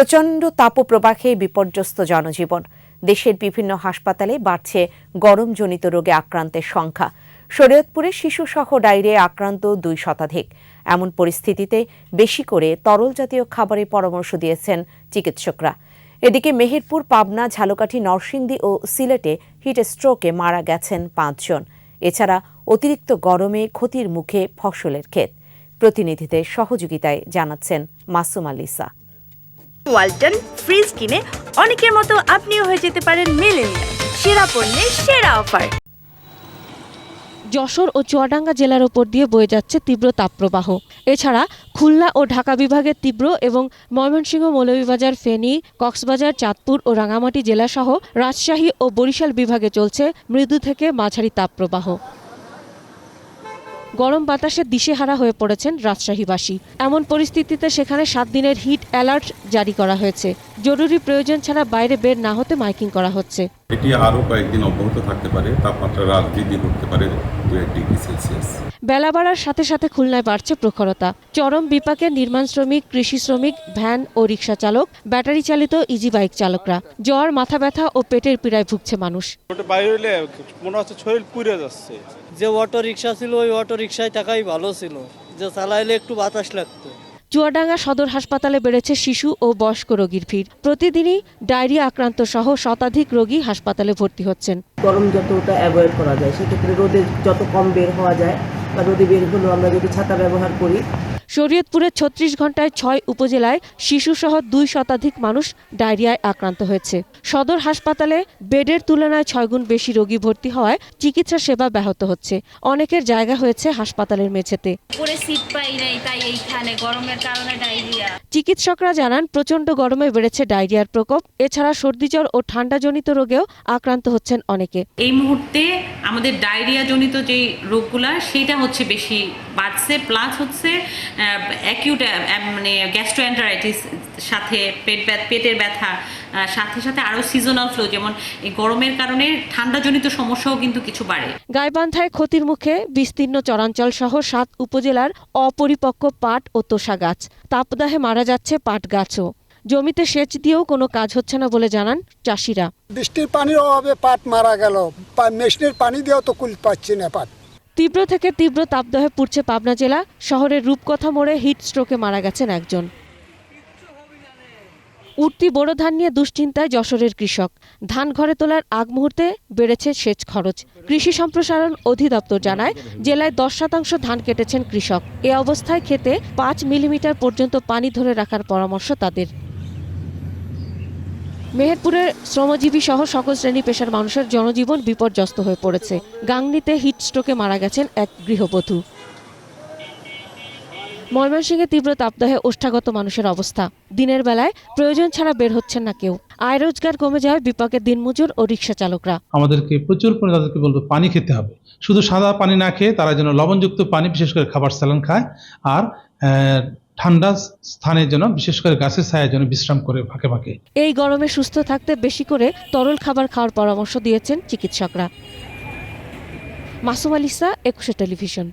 প্রচণ্ড তাপপ্রবাহে বিপর্যস্ত জনজীবন। দেশের বিভিন্ন হাসপাতালে বাড়ছে গরমজনিত রোগে আক্রান্তের সংখ্যা। শরীয়তপুরে শিশুসহ ডায়রিয়ায় আক্রান্ত দুই শতাধিক। এমন পরিস্থিতিতে বেশি করে তরল জাতীয় খাবারের পরামর্শ দিয়েছেন চিকিৎসকরা। এদিকে মেহেরপুর, পাবনা, ঝালকাঠি, নরসিংদী ও সিলেটে হিট স্ট্রোকে মারা গেছেন পাঁচজন। এছাড়া অতিরিক্ত গরমে ক্ষতির মুখে ফসলের ক্ষেত। প্রতিনিধিদের সহযোগিতায় জানাচ্ছেন মাসুম আলিসা ওয়ালটন ফ্রিজ কিনে অনেকের মতো আপনিও হয়ে যেতে পারেন মেলেনিয়া সেরা পণ্যের সেরা অফার। যশোর ও চুয়াডাঙ্গা জেলার ওপর দিয়ে বয়ে যাচ্ছে তীব্র তাপপ্রবাহ। এছাড়া খুলনা ও ঢাকা বিভাগের তীব্র এবং ময়মনসিংহ মৌলভীবাজার, ফেনী, কক্সবাজার, চাঁদপুর ও রাঙামাটি জেলাসহ রাজশাহী ও বরিশাল বিভাগে চলছে মৃদু থেকে মাঝারি তাপপ্রবাহ। গরম বাতাসে দিশেহারা হয়ে পড়েছেন রাজশাহীবাসী। এমন পরিস্থিতিতে সেখানে সাত দিনের হিট অ্যালার্ট জারি করা হয়েছে। জরুরি প্রয়োজন ছাড়া বাইরে বের না হতে মাইকিং করা হচ্ছে। এটি আরও কয়েকদিন অব্যাহত থাকতে পারে তাপমাত্রা রাত বৃদ্ধি করতে পারে দু এক ডিগ্রি সেলসিয়াস। বেলা বাড়ার সাথে সাথে খুলনায় বাড়ছে প্রখরতা। চরম বিপাকে নির্মাণ শ্রমিক কৃষি শ্রমিক ভ্যান ও রিক্সা চালক ব্যাটারি চালিত ইজি বাইক চালকরা। জ্বর মাথা ব্যথা ও পেটের পীড়ায় ভুগছে মানুষ। বাইরে মনে হচ্ছে শরীর পুড়ে যাচ্ছে। যে অটো রিক্সা ছিল ওই অটো রিক্সায় থাকাই ভালো ছিল। যে চালাইলে একটু বাতাস লাগতো। চুয়াডাঙ্গা সদর হাসপাতালে বেড়েছে শিশু ও বয়স্ক রোগীর ভিড়। প্রতিদিনই ডায়রিয়া আক্রান্ত সহ শতাধিক রোগী হাসপাতালে ভর্তি হচ্ছেন। গরম যতটা অ্যাভয়েড করা যায়, সেক্ষেত্রে রোদে যত কম বের হওয়া যায় বা রোদে বের হলেও আমরা যদি ছাতা ব্যবহার করি শরীয়তপুরের ছত্রিশ ঘন্টায় ছয় উপজেলায় শিশুসহ দুই শতাধিক মানুষ ডায়রিয়ায় আক্রান্ত হয়েছে। সদর হাসপাতালে বেডের তুলনায় ছয়গুণ বেশি রোগী ভর্তি হওয়ায় চিকিৎসা সেবা ব্যাহত হচ্ছে। অনেকের জায়গা হয়েছে হাসপাতালের মেঝেতে। উপরে সিট পাই নাই তাই এইখানে গরমের কারণে ডায়রিয়া। চিকিৎসকরা জানান প্রচণ্ড গরমে বেড়েছে ডায়রিয়ার প্রকোপ। এছাড়া সর্দিজ্বর ও ঠান্ডাজনিত রোগেও আক্রান্ত হচ্ছেন অনেকে। এই মুহূর্তে আমাদের ডায়রিয়া জনিত যে রোগগুলা সেটা হচ্ছে বেশি বাড়ছে প্লাস হচ্ছে অ্যাকিউট মানে গ্যাস্ট্রোএন্টারাইটিস সাথে পেট ব্যথ পেটের ব্যথা সাথে সাথে আরও সিজনাল ফ্লু যেমন এই গরমের কারণে ঠান্ডাজনিত সমস্যাও কিন্তু কিছু বাড়ে। গাইবান্ধায় ক্ষতির মুখে বিস্তীর্ণ চরাঞ্চল সহ সাত উপজেলার অপরিপক্ক পাট ও তোষা গাছ। তাপদাহে মারা যাচ্ছে পাট গাছও। জমিতে সেচ দিয়েও কোনো কাজ হচ্ছে না বলে জানান চাষিরা। বৃষ্টির পানির অভাবে পাট মারা গেল। মেশিনের পানি দিয়েও তো কুল পাচ্ছি না পাট। তীব্র থেকে তীব্র তাপদাহে পুড়ছে পাবনা জেলা। শহরের রূপকথা মোড়ে হিট স্ট্রোকে মারা গেছেন একজন। উঠতি বোরো ধান নিয়ে দুশ্চিন্তায় যশোরের কৃষক। ধান ঘরে তোলার আগ মুহূর্তে বেড়েছে সেচ খরচ। কৃষি সম্প্রসারণ অধিদপ্তর জানায়, জেলায় দশ শতাংশ ধান কেটেছেন কৃষক। এ অবস্থায় খেতে পাঁচ মিলিমিটার পর্যন্ত পানি ধরে রাখার পরামর্শ তাদের। মেহেরপুরের শ্রমজীবী সহ সকল শ্রেণি পেশার মানুষের জনজীবন বিপর্যস্ত হয়ে পড়েছে। গাংনিতে হিট স্ট্রোকে মারা গেছেন এক গৃহবধূ। ময়মনসিংহে তীব্র তাপদাহে ওষ্ঠাগত মানুষের অবস্থা। দিনের বেলায় প্রয়োজন ছাড়া বের হচ্ছেন না কেউ। আয় রোজগার কমে যায় বিপাকে দিনমজুর ও রিক্সা চালকরা। আমাদেরকে প্রচুর পরিমাণে তাদেরকে বলব পানি খেতে হবে। শুধু সাদা পানি না খেয়ে তারা যেন লবণযুক্ত পানি, বিশেষ করে খাবার স্যালান খায়। আর ঠান্ডা স্থানের জন্য, বিশেষ করে গাছের ছায়া জন্য বিশ্রাম করে ফাঁকে ফাঁকে। এই গরমে সুস্থ থাকতে বেশি করে তরল খাবার খাওয়ার পরামর্শ দিয়েছেন চিকিৎসকরা। মাসুম আলিসা একুশে টেলিভিশন।